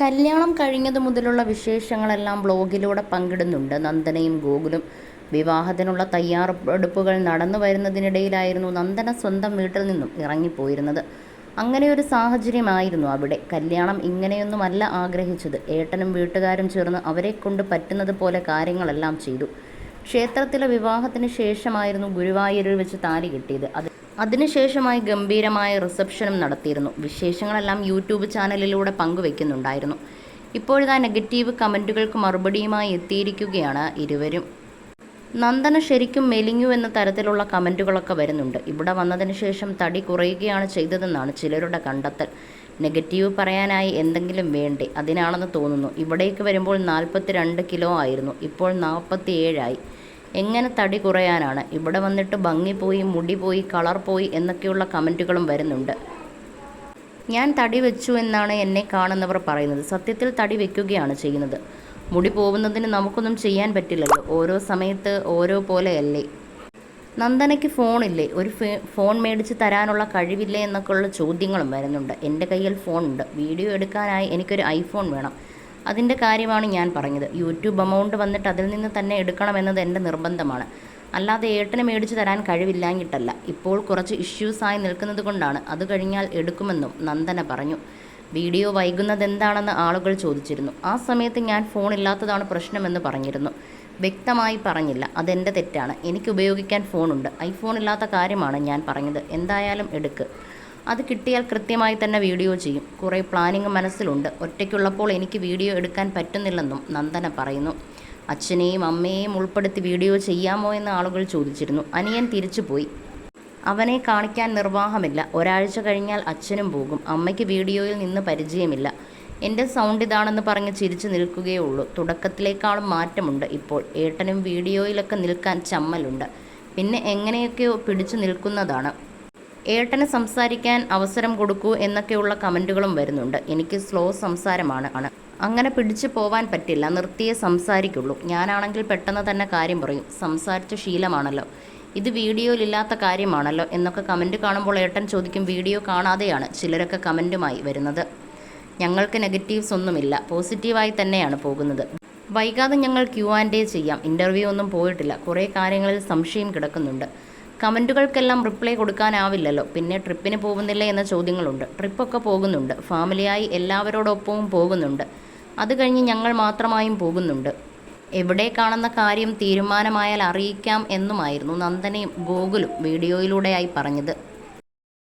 കല്യാണം കഴിഞ്ഞതു മുതലുള്ള വിശേഷങ്ങളെല്ലാം ബ്ലോഗിലൂടെ പങ്കിടുന്നുണ്ട്. നന്ദനയും ഗോകുലും വിവാഹത്തിനുള്ള തയ്യാറെടുപ്പുകൾ നടന്നു വരുന്നതിനിടയിലായിരുന്നു നന്ദന സ്വന്തം വീട്ടിൽ നിന്നും ഇറങ്ങിപ്പോയിരുന്നത്. അങ്ങനെ ഒരു സാഹചര്യമായിരുന്നു അവിടെ. കല്യാണം ഇങ്ങനെയൊന്നുമല്ല ആഗ്രഹിച്ചത്. ഏട്ടനും വീട്ടുകാരും ചേർന്ന് അവരെ കൊണ്ട് പറ്റുന്നത് പോലെ കാര്യങ്ങളെല്ലാം ചെയ്തു. ക്ഷേത്രത്തിലെ വിവാഹത്തിന് ശേഷമായിരുന്നു ഗുരുവായൂരിൽ വെച്ച് താലി കിട്ടിയത്. അത് അതിനുശേഷമായി ഗംഭീരമായ റിസപ്ഷനും നടത്തിയിരുന്നു. വിശേഷങ്ങളെല്ലാം യൂട്യൂബ് ചാനലിലൂടെ പങ്കുവെക്കുന്നുണ്ടായിരുന്നു. ഇപ്പോഴിതാ നെഗറ്റീവ് കമന്റുകൾക്ക് മറുപടിയുമായി എത്തിയിരിക്കുകയാണ് ഇരുവരും. നന്ദന ശരിക്കും മെലിഞ്ഞു എന്ന തരത്തിലുള്ള കമന്റുകളൊക്കെ വരുന്നുണ്ട്. ഇവിടെ വന്നതിന് ശേഷം തടി കുറയുകയാണ് ചെയ്തതെന്നാണ് ചിലരുടെ കണ്ടെത്തൽ. നെഗറ്റീവ് പറയാനായി എന്തെങ്കിലും വേണ്ടേ? അതിനാണെന്ന് തോന്നുന്നു. ഇവിടേക്ക് വരുമ്പോൾ നാൽപ്പത്തി കിലോ ആയിരുന്നു. ഇപ്പോൾ നാൽപ്പത്തി ഏഴായി എങ്ങനെ തടി കുറയാനാണ്? ഇവിടെ വന്നിട്ട് ഭംഗി പോയി മുടി പോയി കളർ പോയി എന്നൊക്കെയുള്ള കമന്റുകളും വരുന്നുണ്ട്. ഞാൻ തടി വെച്ചു എന്നാണ് എന്നെ കാണുന്നവർ പറയുന്നത്. സത്യത്തിൽ തടി വെക്കുകയാണ് ചെയ്യുന്നത്. മുടി പോകുന്നതിന് നമുക്കൊന്നും ചെയ്യാൻ പറ്റില്ലല്ലോ. ഓരോ സമയത്ത് ഓരോ പോലെയല്ലേ? നന്ദനയ്ക്ക് ഫോണില്ലേ? ഒരു ഫോൺ മേടിച്ച് തരാനുള്ള കഴിവില്ലേ എന്നൊക്കെയുള്ള ചോദ്യങ്ങളും വരുന്നുണ്ട്. എന്റെ കയ്യിൽ ഫോണുണ്ട്. വീഡിയോ എടുക്കാനായി എനിക്കൊരു ഐഫോൺ വേണം. അതിന്റെ കാര്യമാണ് ഞാൻ പറഞ്ഞത്. യൂട്യൂബ് എമൗണ്ട് വന്നിട്ട് അതിൽ നിന്ന് തന്നെ എടുക്കണമെന്നത് എന്റെ നിർബന്ധമാണ്. അല്ലാതെ ഏട്ടന് മേടിച്ച് തരാൻ കഴിവില്ലാഞ്ഞിട്ടല്ല. ഇപ്പോൾ കുറച്ച് ഇഷ്യൂസായി നിൽക്കുന്നത് കൊണ്ടാണ് അത് കഴിഞ്ഞാൽ എടുക്കുമെന്നും നന്ദന പറഞ്ഞു. വീഡിയോ വൈകുന്നത് എന്താണെന്ന് ആളുകൾ ചോദിച്ചിരുന്നു. ആ സമയത്ത് ഞാൻ ഫോണില്ലാത്തതാണ് പ്രശ്നമെന്ന് പറഞ്ഞിരുന്നു. വ്യക്തമായി പറഞ്ഞില്ല. അതെന്റെ തെറ്റാണ്. എനിക്ക് ഉപയോഗിക്കാൻ ഫോണുണ്ട് ഐഫോൺ ഇല്ലാത്ത കാര്യമാണ് ഞാൻ പറഞ്ഞത്. എന്തായാലും എടുക്ക്. അത് കിട്ടിയാൽ കൃത്യമായി തന്നെ വീഡിയോ ചെയ്യും. കുറേ പ്ലാനിങ് മനസ്സിലുണ്ട്. ഒറ്റയ്ക്കുള്ളപ്പോൾ എനിക്ക് വീഡിയോ എടുക്കാൻ പറ്റുന്നില്ലെന്നും നന്ദന പറയുന്നു. അച്ഛനെയും അമ്മയെയും ഉൾപ്പെടുത്തി വീഡിയോ ചെയ്യാമോ എന്ന് ആളുകൾ ചോദിച്ചിരുന്നു. അനിയൻ തിരിച്ചുപോയി അവനെ കാണിക്കാൻ നിർവാഹമില്ല. ഒരാഴ്ച കഴിഞ്ഞാൽ അച്ഛനും പോകും. അമ്മയ്ക്ക് വീഡിയോയിൽ നിന്ന് പരിചയമില്ല. എന്റെ സൗണ്ട് ഇതാണെന്ന് പറഞ്ഞ് ചിരിച്ചു നിൽക്കുകയേ ഉള്ളൂ. തുടക്കത്തിലേക്കാളും മാറ്റമുണ്ട് ഇപ്പോൾ. ഏട്ടനും വീഡിയോയിലൊക്കെ നിൽക്കാൻ ചമ്മലുണ്ട്. പിന്നെ എങ്ങനെയൊക്കെയോ പിടിച്ചു നിൽക്കുന്നതാണ്. ഏട്ടന് സംസാരിക്കാൻ അവസരം കൊടുക്കൂ എന്നൊക്കെയുള്ള കമന്റുകളും വരുന്നുണ്ട്. എനിക്ക് സ്ലോ സംസാരമാണ് ആണ്. അങ്ങനെ പിടിച്ചു പോവാൻ പറ്റില്ല. നിർത്തിയേ സംസാരിക്കുള്ളൂ. ഞാനാണെങ്കിൽ പെട്ടെന്ന് തന്നെ കാര്യം പറയും. സംസാരിച്ച ശീലമാണല്ലോ. ഇത് വീഡിയോയിലില്ലാത്ത കാര്യമാണല്ലോ എന്നൊക്കെ കമന്റ് കാണുമ്പോൾ ഏട്ടൻ ചോദിക്കും വീഡിയോ കാണാതെയാണ്? ചിലരൊക്കെ കമന്റുമായി വരുന്നത്. ഞങ്ങൾക്ക് നെഗറ്റീവ്സ് ഒന്നുമില്ല. പോസിറ്റീവായി തന്നെയാണ് പോകുന്നത്. വൈകാതെ ഞങ്ങൾ ക്യു ആൻഡ് എ ചെയ്യാം. ഇന്റർവ്യൂ ഒന്നും പോയിട്ടില്ല. കുറേ കാര്യങ്ങളിൽ സംശയം കിടക്കുന്നുണ്ട്. കമന്റുകൾക്കെല്ലാം റിപ്ലൈ കൊടുക്കാനാവില്ലല്ലോ. പിന്നെ ട്രിപ്പിന് പോകുന്നില്ല എന്ന ചോദ്യങ്ങളുണ്ട്. ട്രിപ്പൊക്കെ പോകുന്നുണ്ട്. ഫാമിലിയായി എല്ലാവരോടൊപ്പവും പോകുന്നുണ്ട്. അത് കഴിഞ്ഞ് ഞങ്ങൾ മാത്രമായും പോകുന്നുണ്ട്. എവിടെ കാണുന്ന കാര്യം തീരുമാനമായാൽ അറിയിക്കാം എന്നുമായിരുന്നു നന്ദനയും ഗോകുലും വീഡിയോയിലൂടെയായി പറഞ്ഞത്.